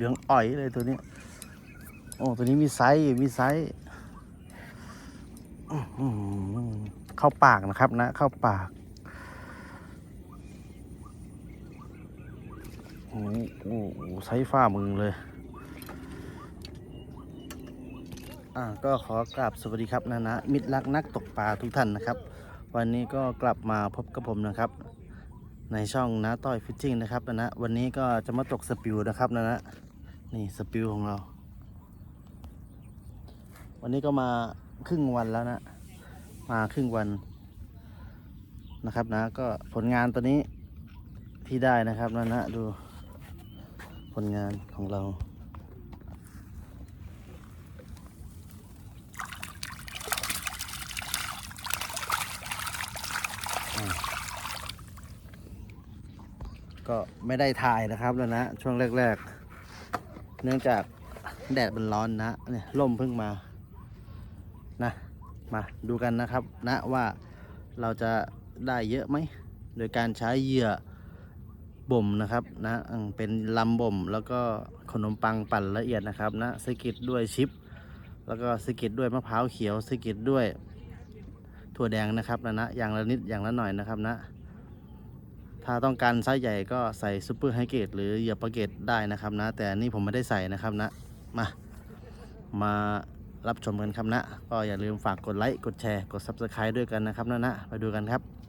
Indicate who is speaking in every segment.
Speaker 1: เหลืองอ่อยเลยตัวนี้ โอ้ ตัวนี้มีไซส์ มีไซส์เข้าปากนะครับนะ เข้าปากโอ้โหไซส์ฝ่ามือเลย อ่า ก็ขอกราบสวัสดีครับนะนะ มิตรรักนักตกปลาทุกท่านนะครับ วันนี้ก็กลับมาพบกับผมนะครับในช่องนะต้อยฟิชชิ่งนะครับนะนะวันนี้ก็จะมาตกสปิวนะครับนะนะ นี่สปิวของเรา วันนี้ก็มาครึ่งวันแล้วนะ มาครึ่งวันนะครับนะ ก็ผลงานตัวนี้ที่ได้นะครับนะนะดูผลงานของเราก็ไม่ได้ถ่ายนะครับแล้วนะ ช่วงแรก ๆ เนื่องจากแดดมันร้อนนะเนี่ยลมเพิ่งมานะมาดูกันนะครับนะว่าเราจะได้เยอะไหม โดยการใช้เหยื่อบ่มนะครับนะเป็นลำบ่มแล้วก็ขนมปังปั่นละเอียดนะครับนะสกิดด้วยชิป แล้วก็สกิดด้วยมะพร้าวเขียวสกิดด้วยถั่วแดงนะครับนะนะอย่างละนิดอย่างละหน่อยนะครับนะ ถ้าต้องการไซส์ใหญ่ก็ใส่ซูเปอร์ไฮเกตหรือเหยียบปาเกตได้นะครับนะ แต่นนี่ผมไม่ได้ใส่นะครับนะ มา มารับชมกันครับนะ ก็อย่าลืมฝากกดไลค์ กดแชร์ กด Subscribe ด้วยกันนะครับนะนะ ไปดูกันครับ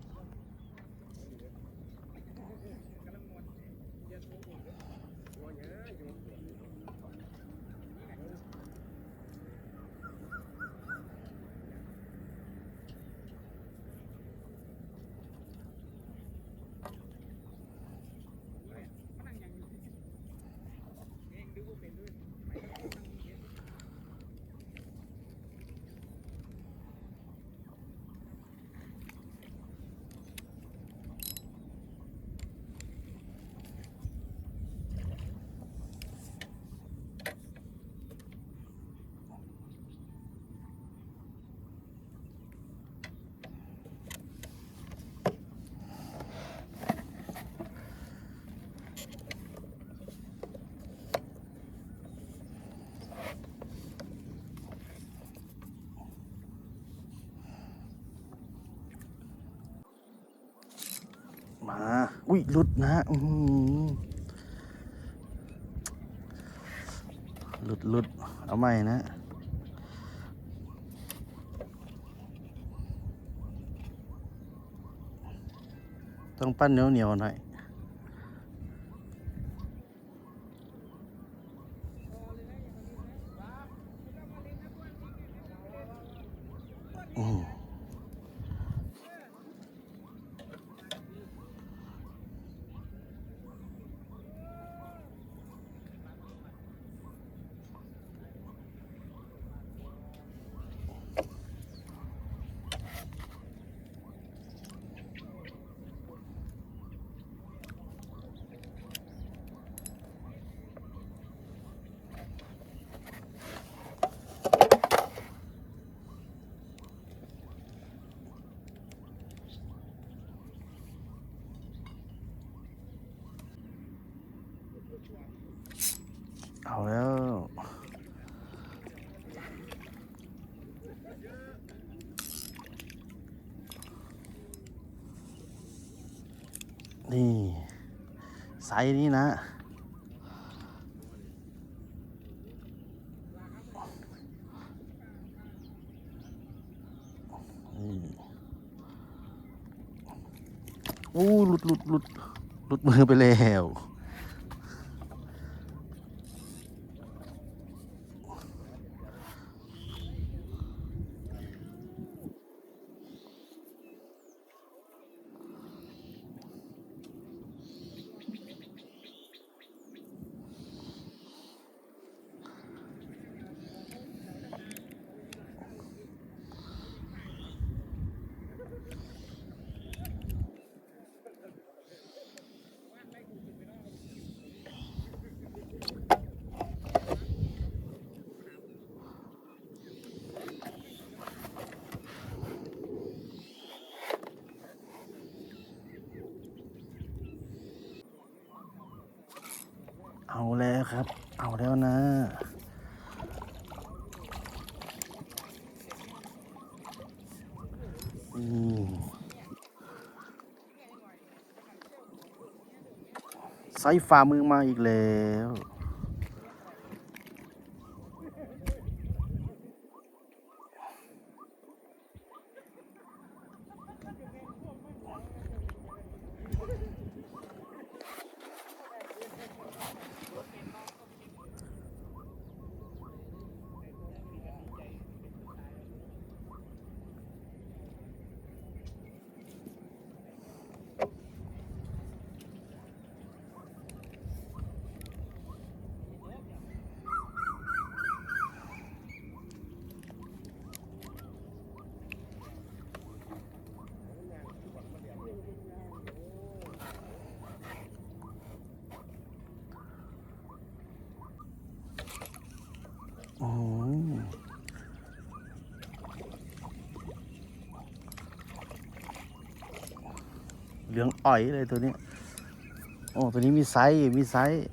Speaker 1: มา อุ้ยหลุดนะอืหลุดหลุดเอาใหม่นะ ต้องปั้นเหนียวเหนียวหน่อยอืม นี่ไซส์นี้นะ อู้หลุดหลุดหลุดหลุดมือไปแล้ว แล้วครับ เอาแล้วนะ อืมไซส์ฝ่ามือมาอีกแล้ว อืมเหลืองอ่อยเลยตัวนี้ โอ้ ตัวนี้มีไซส์ มีไซส์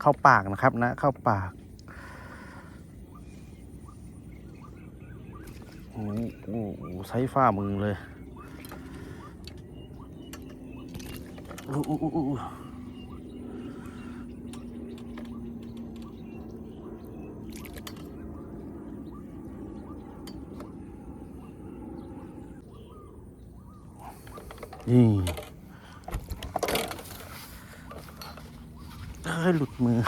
Speaker 1: เข้าปากนะครับนะ เข้าปากโอ้โหไซส์ฝ้ามือเลยอู้อู้อู้ นี่เฮ้หลุดมือ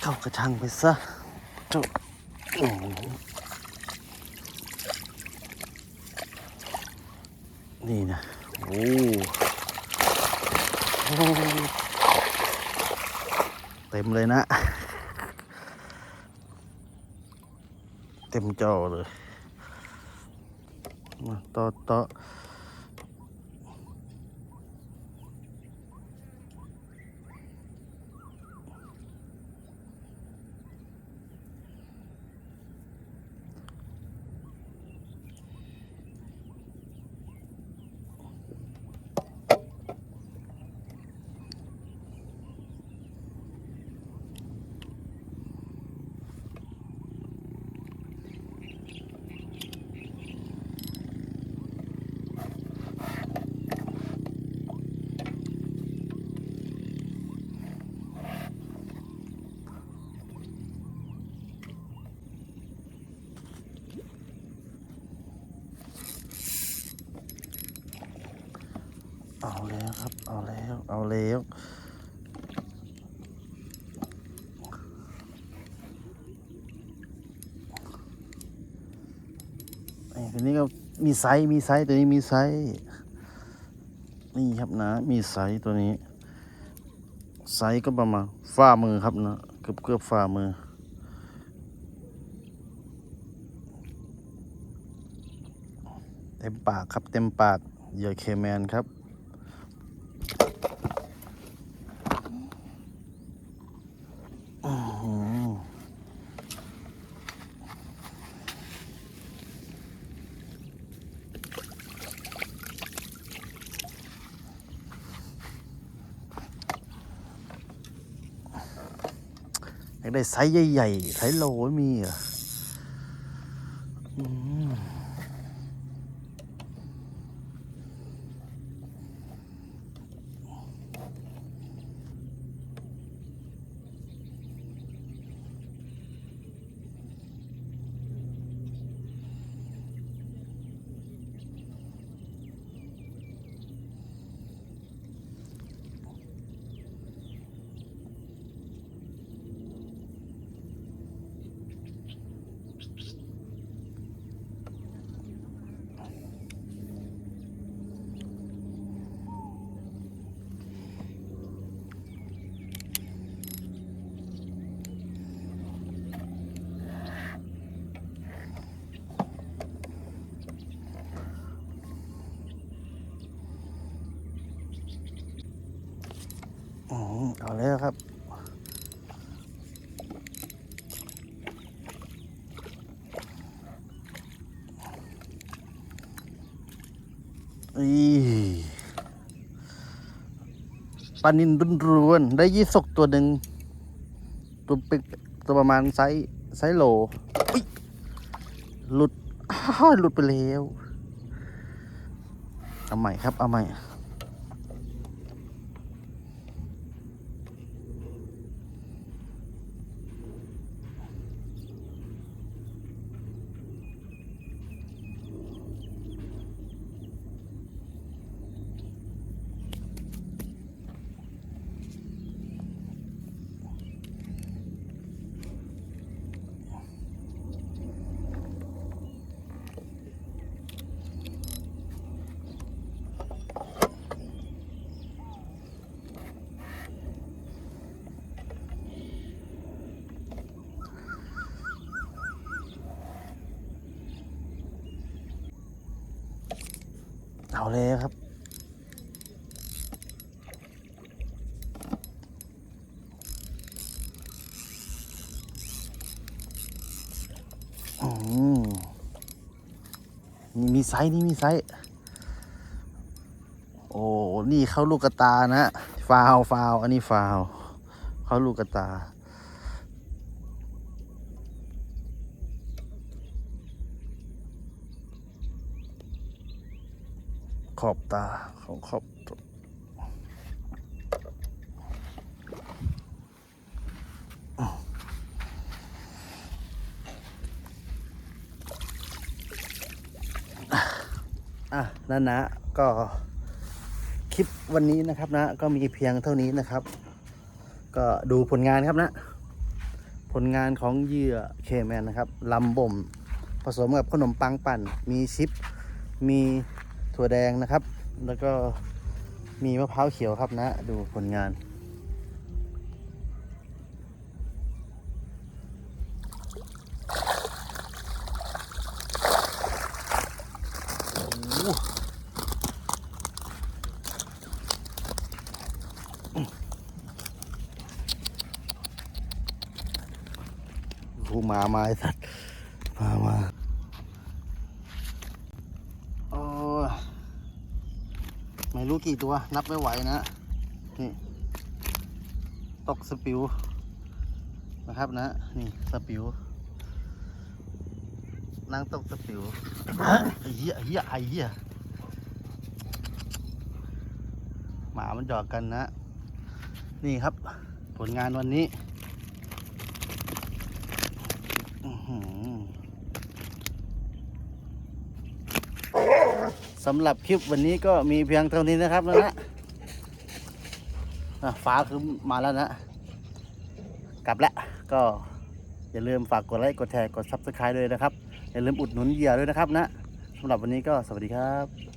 Speaker 1: เข้ากระชังไปซะจ้าอื้อหือนี่นะ โอ้เต็มเลยนะ เต็มจอเลย มาต่ แล้วครับ เอาแล้ว เอาแล้วไอ้ตัวนี้ก็มีไซส์มีไซส์ตัวนี้มีไซส์นี่ครับนะ มีไซส์ตัวนี้ ไซส์ก็ประมาณฝ่ามือครับนะเกือบเกือบฝ่ามือเต็มปากครับเต็มปากเหยื่อเคแมนครับ อื้อหืออยาก ได้ไซส์ใหญ่ๆไซส์โลไม่มีอะ อีปลานินรุนรวนๆได้ยี่สกตัวหนึ่งตัวเป็นตัวประมาณไซส์ไซส์โลอุ๊ยหลุดอ้าวหลุดไปแล้ว เอาใหม่ครับ เอาใหม่ เอาเลยครับ อืมนี่มีไซส์นี่มีไซส์ โอ้ นี่เข้าลูกกระตานะ ฟาวฟาวอันนี้ฟาว เข้าลูกกระตา ขอบตาของขอบอะนั่นนะก็คลิปวันนี้นะครับนะ ก็มีเพียงเท่านี้นะครับ ก็ดูผลงานครับนะ ผลงานของเหยื่อเคแมนนะครับลำบ่ม ผสมกับขนมปังปั่น มีชิป มี ถั่วแดงนะครับ แล้วก็มีมะพร้าวเขียวครับนะ ดูผลงานโอ้หมาไอ้สัตว์มามาโอ้ย ไม่รู้กี่ตัวนับไม่ไหวนะนี่ตกสปิวนะครับนะ นี่สปิวนั่งตกสปิวไอ้เหี้ยไอ้เหี้ยไอ้เหี้ยหมามันจอกกันนะ นี่ครับ ผลงานวันนี้อื้อหือ สำหรับคลิปวันนี้ก็มีเพียงเท่านี้นะครับนะฮะอะฟ้าคือมาแล้วนะ กลับแล้วก็อย่าลืมฝากกดไลค์กดแชร์กด Subscribe ด้วยนะครับ อย่าลืมอุดหนุนเหยื่อด้วยนะครับนะสำหรับวันนี้ก็สวัสดีครับ